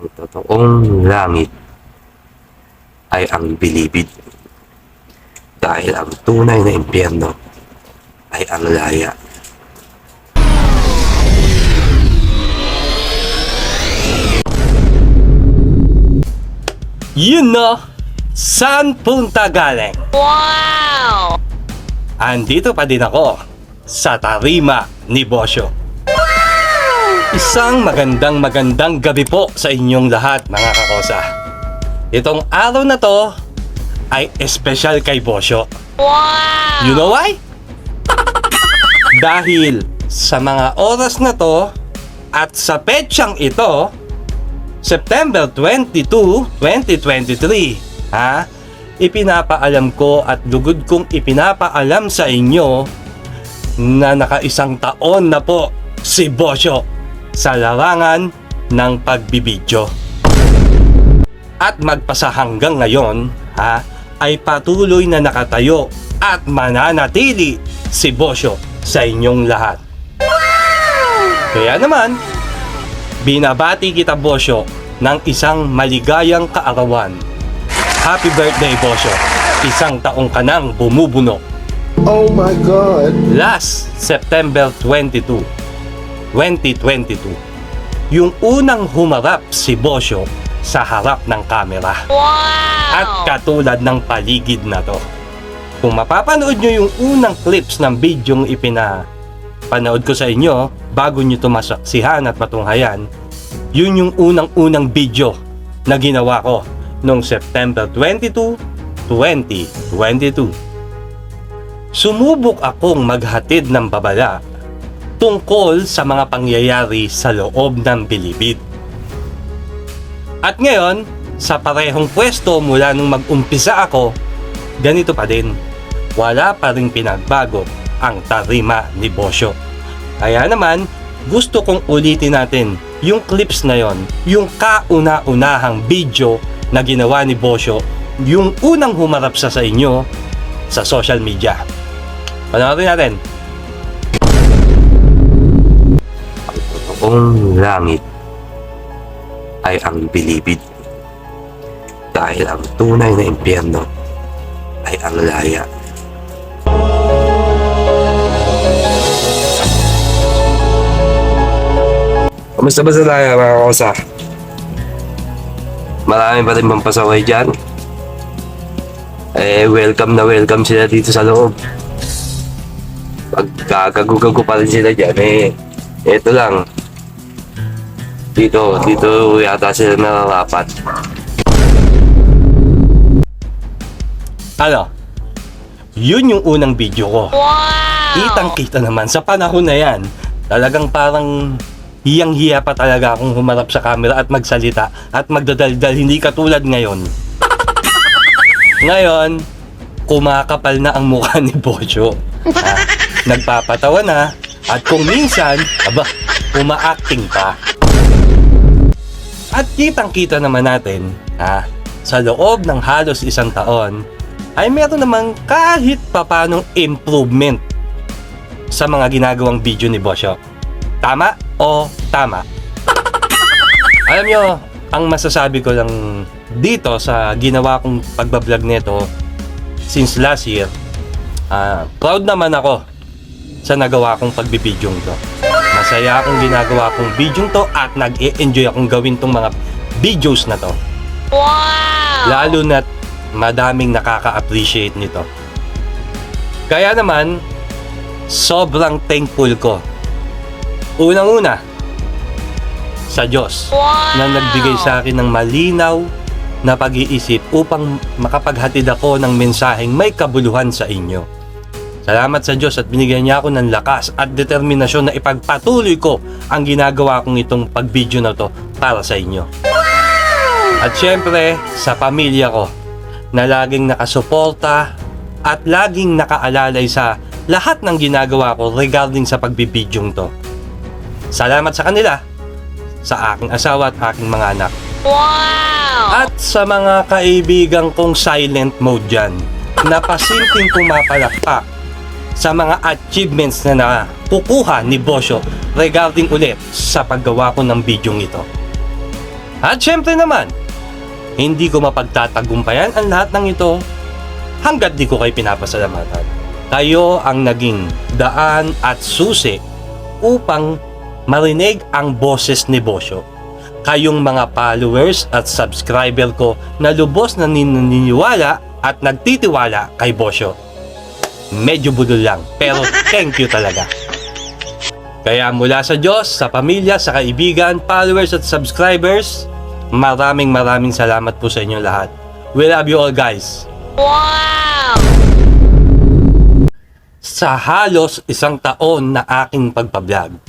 Ang totoong langit ay ang bilibid. Dahil ang tunay na impyerno ay ang laya. Yun no, saan punta galing? Wow! Andito pa din ako sa tarima ni Bosyo. Isang magandang magandang gabi po sa inyong lahat mga kakosa. Itong araw na to ay espesyal kay Bosyo. Wow! You know why? Dahil sa mga oras na to at sa petsang ito, September 22, 2023, ha? Ipinapaalam ko at lugod kong ipinapaalam sa inyo na nakaisang taon na po si Bosyo sa larangan ng pagbibidyo. At magpasa hanggang ngayon, ha, ay patuloy na nakatayo at mananatili si Bosyo sa inyong lahat. Kaya naman, binabati kita Bosyo ng isang maligayang kaarawan. Happy birthday Bosyo! Isang taong ka nang bumubuno. Oh my god. Last September 22, 2022, yung unang humarap si Bosyo sa harap ng kamera. Wow! At katulad ng paligid na to. Kung mapapanood nyo yung unang clips ng bidyong ipinapanood ko sa inyo bago nyo tumasaksihan at matunghayan, yun yung unang-unang video na ginawa ko noong September 22, 2022. Sumubok akong maghatid ng babala tungkol sa mga pangyayari sa loob ng bilibid. At ngayon, sa parehong pwesto mula nung mag-umpisa ako, ganito pa din. Wala pa rin pinagbago ang tarima ni Bosyo. Kaya naman, gusto kong ulitin natin yung clips na yon, yung kauna-unahang video na ginawa ni Bosyo, yung unang humarap sa sa inyo sa social media. Panoorin natin. Totoong langit ay ang bilibid. Dahil ang tunay na impyerno ay ang laya. Kamusta ba sa laya mga kausa? Marami pa rin bang pasaway dyan? Eh, welcome na welcome sila dito sa loob. Pagkagagugan ko pa rin sila dyan, eh, eto lang. Dito, dito yata sila nararapat. Ano? Yun yung unang video ko. Wow! Kitang-kita naman sa panahon na yan, talagang parang hiyang-hiya pa talaga akong humarap sa camera at magsalita at magdadaldal hindi katulad ngayon. Ngayon, kumakapal na ang mukha ni Bojo. Ah, nagpapatawa na at kung minsan, aba, uma-acting pa. At kitang-kita naman natin, ha, sa loob ng halos isang taon, ay meron namang kahit papanong improvement sa mga ginagawang video ni Bosyo. Tama o tama? Alam nyo, ang masasabi ko lang dito sa ginawa kong pagbablog nito since last year, ah, proud naman ako sa nagawa kong pagbibidyong to. Masaya akong ginagawa kong bidyong to at nag-e-enjoy akong gawin tong mga videos na to. Wow! Lalo na't madaming nakaka-appreciate nito. Kaya naman, sobrang thankful ko. Unang-una, sa Diyos Wow! na nagbigay sa akin ng malinaw na pag-iisip upang makapaghatid ako ng mensaheng may kabuluhan sa inyo. Salamat sa Diyos at binigyan niya ako ng lakas at determinasyon na ipagpatuloy ko ang ginagawa kong itong pagbideo na to para sa inyo. At syempre, sa pamilya ko na laging nakasuporta at laging nakaalalay sa lahat ng ginagawa ko regarding sa pagbibidyong to. Salamat sa kanila, sa aking asawa at aking mga anak. Wow! At sa mga kaibigan kong silent mode dyan, na pasimpleng pumapalakpak sa mga achievements na nakukuha ni Bosyo regarding ulit sa paggawa ko ng bidyong ito. At syempre naman, hindi ko mapagtatagumpayan ang lahat ng ito hanggat di ko kayo pinapasalamatan. Kayo ang naging daan at susi upang marinig ang boses ni Bosyo. Kayong mga followers at subscriber ko na lubos na nininiwala at nagtitiwala kay Bosyo. Medyo budol lang, pero thank you talaga. Kaya mula sa Diyos, sa pamilya, sa kaibigan, followers at subscribers, maraming maraming salamat po sa inyo lahat. We love you all guys. Wow! Sa halos isang taon na aking pagbablog,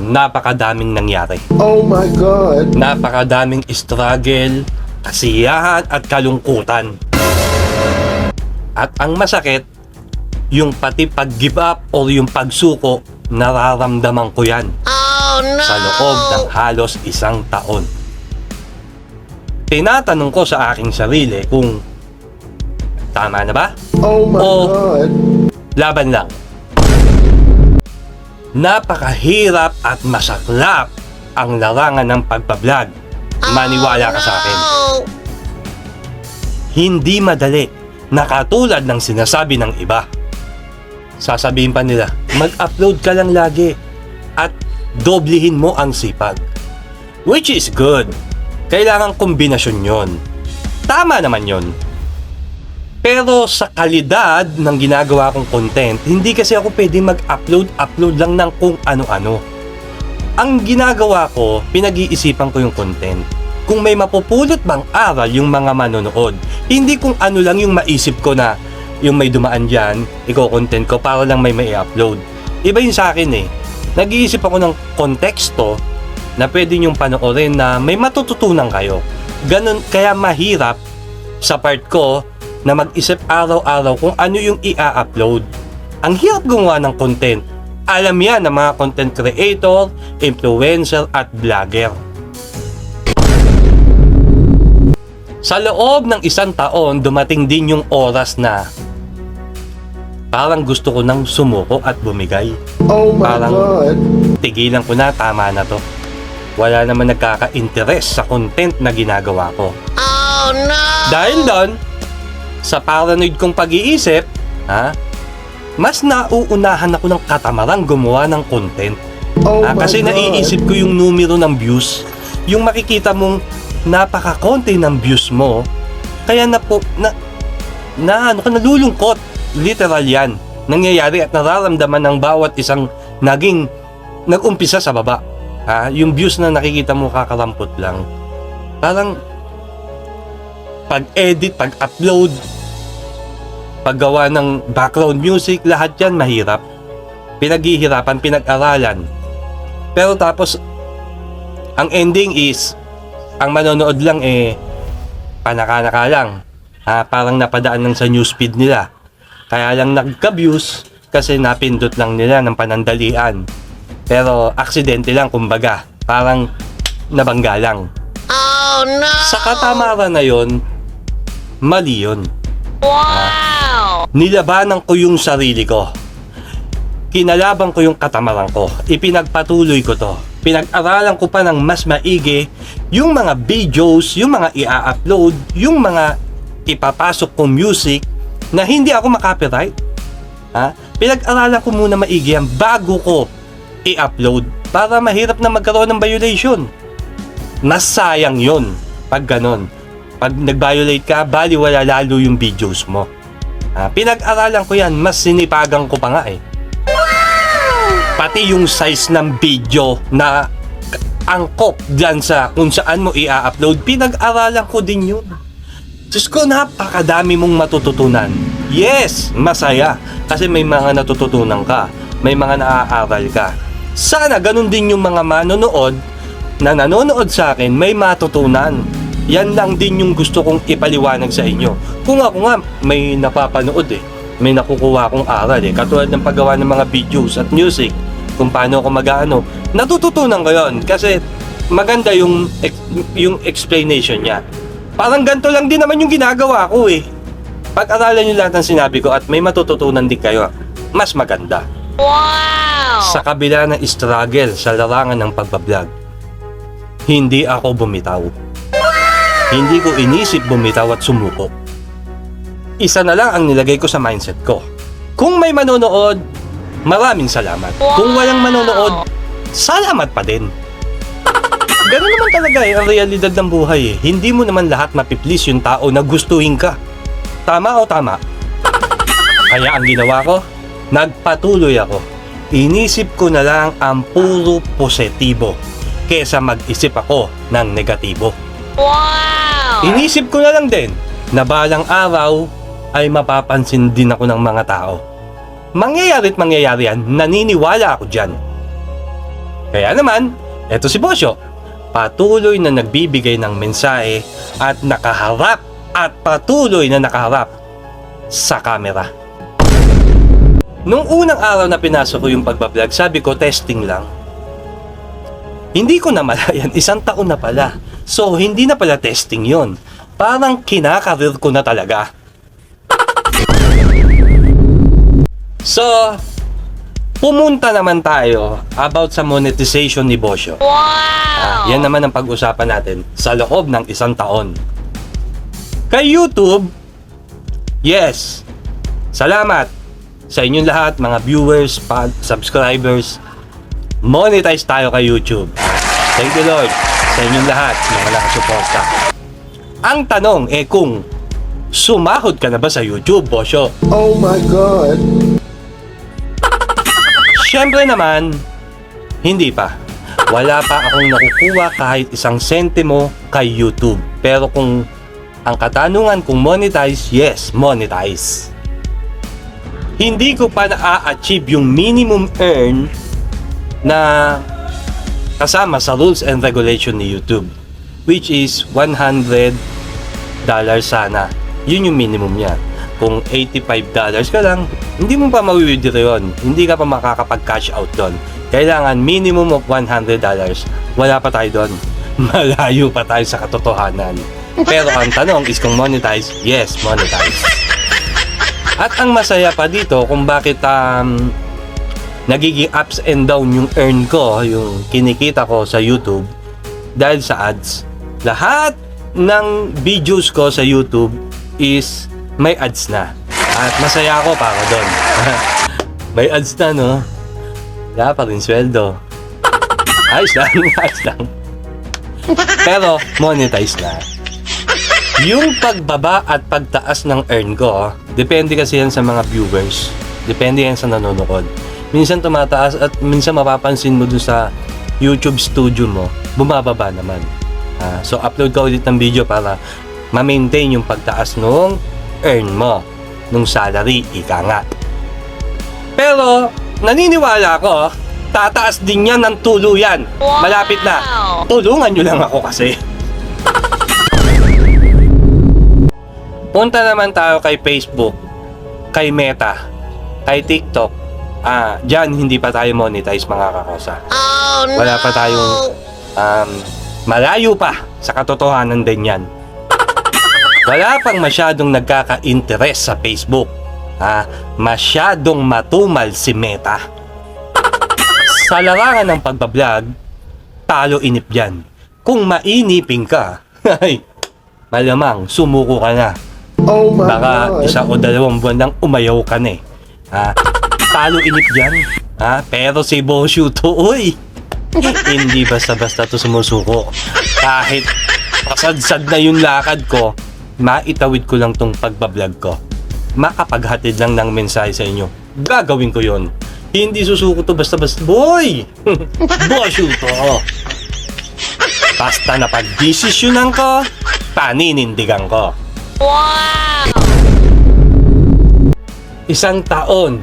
napakadaming nangyari. Oh my God. Napakadaming struggle, kasiyahan at kalungkutan. At ang masakit, yung pati pag-give up o yung pagsuko, nararamdaman ko yan Oh no! sa loob ng halos isang taon. Tinatanong ko sa aking sarili kung tama na ba? Oh my Oh. God. Laban lang. Napakahirap at masaklap ang larangan ng pagbablog. Maniwala ka sa akin. Oh, Hindi madali na katulad ng sinasabi ng iba. Sasabihin pa nila, mag-upload ka lang lagi at doblehin mo ang sipag. Which is good. Kailangan kombinasyon yon. Tama naman yon. Pero sa kalidad ng ginagawa kong content, hindi kasi ako pwede mag-upload, upload lang ng kung ano-ano. Ang ginagawa ko, pinag-iisipan ko yung content. Kung may mapupulot bang aral yung mga manonood. Hindi kung ano lang yung maisip ko na yung may dumaan dyan, iko-content ko para lang may may upload. Iba yun sa akin eh. Nag-iisip ako ng konteksto na pwede nyong panoorin na may matututunan kayo. Ganun, kaya mahirap sa part ko na mag-isip araw-araw kung ano yung i-upload. Ang hirap gumawa ng content. Alam yan ng mga content creator, influencer at vlogger. Sa loob ng isang taon, dumating din yung oras na parang gusto ko nang sumuko at bumigay. Oh my Parang- God. Tigilan ko na, tama na to. Wala naman nagkaka-interest sa content na ginagawa ko. oh no! Dahil doon, sa paranoid kong pag-iisip, ha, mas nauunahan ako ng katamarang gumawa ng content. Oh Ah, my kasi God. naiisip ko yung numero ng views, yung makikita mong napaka-konti ng views mo, kaya na po, na, na ano ka, nalulungkot. Literal yan. Nangyayari at nararamdaman ng bawat isang naging nag-umpisa sa baba. Ha? Yung views na nakikita mo kakarampot lang. Parang pag-edit, pag-upload, paggawa ng background music, lahat yan mahirap. Pinaghihirapan, pinag-aralan. Pero tapos, ang ending is, ang manonood lang eh, panaka-naka lang. Ha, parang napadaan lang sa newsfeed nila. Kaya lang nagka-views kasi napindot lang nila ng panandalian. Pero aksidente lang kumbaga. Parang nabangga lang. Oh no! Sa katamaran na yon, mali yun. Wow! Nilabanan ko yung sarili ko. Kinalaban ko yung katamaran ko. Ipinagpatuloy ko to. Pinag-aralan ko pa ng mas maigi yung mga videos, yung mga i-upload, yung mga ipapasok kong music na hindi ako makopyright. Ha? Pinag-aralan ko muna maigi yan bago ko i-upload para mahirap na magkaroon ng violation. Nasayang yon pag ganon. Pag nag-violate ka, baliwala lalo yung videos mo. Ah, pinag-aralan ko yan, mas sinipagan ko pa nga eh. Pati yung size ng video na angkop dyan sa kung saan mo i-upload, pinag-aralan ko din yun. Diyos ko, napakadami mong matututunan. Yes, masaya. Kasi may mga natututunan ka. May mga naaaral ka. Sana ganun din yung mga manonood na nanonood sa akin, may matutunan. Yan lang din yung gusto kong ipaliwanag sa inyo. Kung ako nga, may napapanood eh. May nakukuha akong aral eh. Katulad ng paggawa ng mga videos at music. Kung paano ako mag-ano. Natututunan ko yon Kasi maganda yung, yung explanation niya. Parang ganito lang din naman yung ginagawa ko eh. Pag-aralan nyo lahat ng sinabi ko at may matututunan din kayo, mas maganda. Wow! Sa kabila ng struggle sa larangan ng pagbablog, hindi ako bumitaw. Hindi ko inisip bumitaw at sumuko. Isa na lang ang nilagay ko sa mindset ko. Kung may manonood, maraming salamat. Kung walang manonood, salamat pa din. Ganun naman talaga eh, ang realidad ng buhay eh. Hindi mo naman lahat mapiplease yung tao na gustuhin ka. Tama o tama? Kaya ang ginawa ko, nagpatuloy ako. Inisip ko na lang ang puro positibo kesa mag-isip ako ng negatibo. Wow! Inisip ko na lang din na balang araw ay mapapansin din ako ng mga tao. Mangyayari't mangyayari yan, naniniwala ako dyan. Kaya naman, eto si Bosyo, patuloy na nagbibigay ng mensahe at nakaharap at patuloy na nakaharap sa kamera. Nung unang araw na pinasok ko yung pagbablog, sabi ko testing lang. Hindi ko namalayan, isang taon na pala. So, hindi na pala testing yon. Parang kinakarir ko na talaga. So, pumunta naman tayo about sa monetization ni Bosyo. Ah, Wow! yan naman ang pag-usapan natin sa loob ng isang taon. Kay YouTube, yes, salamat sa inyong lahat, mga viewers, pa- subscribers. Monetize tayo kay YouTube. Thank you Lord sa inyong lahat, mga nakasuporta. Ang tanong eh kung sumahod ka na ba sa YouTube, Bosyo? Oh my God. Siyempre naman, hindi pa. Wala pa akong nakukuha kahit isang sentimo kay YouTube. Pero kung ang katanungan kung monetize, yes, monetize. Hindi ko pa na-achieve yung minimum earn na kasama sa rules and regulation ni YouTube which is 100 dollars sana. Yun yung minimum niya. Kung 85 dollars ka lang, hindi mo pa mawi-withdraw yun. Hindi ka pa makakapag-cash out doon. Kailangan minimum of 100 dollars. Wala pa tayo doon. Malayo pa tayo sa katotohanan. Pero ang tanong is kung monetize, yes, monetize. At ang masaya pa dito kung bakit um, nagiging ups and down yung earn ko, yung kinikita ko sa YouTube dahil sa ads. Lahat ng videos ko sa YouTube is may ads na. At masaya ako para doon. may ads na, no? Wala pa rin sweldo. Ayos lang, ayos lang. Pero monetize na. Yung pagbaba at pagtaas ng earn ko, depende kasi yan sa mga viewers. Depende yan sa nanonood. Minsan tumataas at minsan mapapansin mo dun sa YouTube studio mo, bumababa naman. Ah, so upload ka ulit ng video para ma-maintain yung pagtaas nung earn mo, nung salary, ika nga. Pero, naniniwala ako, tataas din yan ng tuluyan. Wow! Malapit na. Tulungan nyo lang ako kasi. Punta naman tayo kay Facebook, kay Meta, kay TikTok. Ah, diyan hindi pa tayo monetize mga kakosa. Oh no! Wala pa tayong um, malayo pa sa katotohanan din yan. Wala pang masyadong nagkaka-interest sa Facebook. Ha? Masyadong matumal si Meta. Sa larangan ng pagbablog, talo inip yan. Kung mainipin ka, ay, malamang sumuko ka na. Oh my Baka God. isa o dalawang buwan lang umayaw ka na eh. Ha? Talo inip dyan. Ha? Pero si Boshu to, uy! Hindi basta-basta to sumusuko. Kahit pasadsad na yung lakad ko, maitawid ko lang tong pagbablog ko. Makapaghatid lang ng mensahe sa inyo. Gagawin ko yon. Hindi susuko to basta-basta. Boy! Boshu to! Basta na pagdesisyonan ko, paninindigan ko. Wow! Isang taon,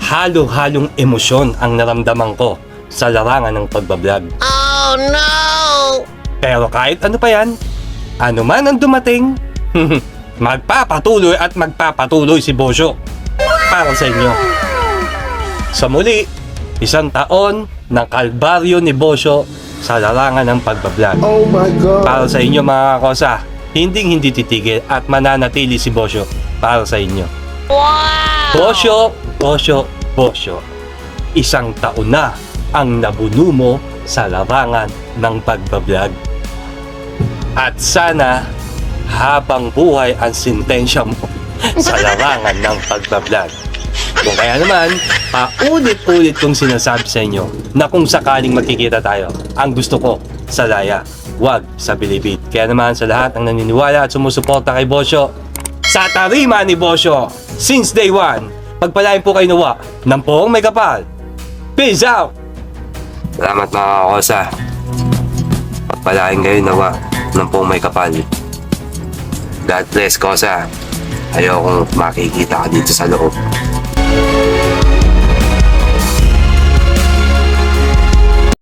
halo-halong emosyon ang naramdaman ko sa larangan ng pagbablog. Oh no! Pero kahit ano pa yan, ano man ang dumating, magpapatuloy at magpapatuloy si Bosyo para sa inyo. Sa muli, isang taon ng kalbaryo ni Bosyo sa larangan ng pagbablog. Oh my God. Para sa inyo mga kosa, hindi hindi titigil at mananatili si Bosyo para sa inyo. Wow! Bosyo, Bosyo, Bosyo. Isang taon na ang nabuno mo sa larangan ng pagbablog. At sana habang buhay ang sintensya mo sa larangan ng pagbablog. Kung kaya naman, paulit-ulit kong sinasabi sa inyo na kung sakaling magkikita tayo, ang gusto ko sa laya, wag sa bilibid. Kaya naman sa lahat ng naniniwala at sumusuporta kay Bosyo, sa tarima ni Bosyo, since day one, pagpalain po kayo nawa ng poong may kapal. Peace out! Salamat mga kosa. Pagpalain kayo nawa ng pong may kapal. God bless, kosa. Ayokong makikita ka dito sa loob.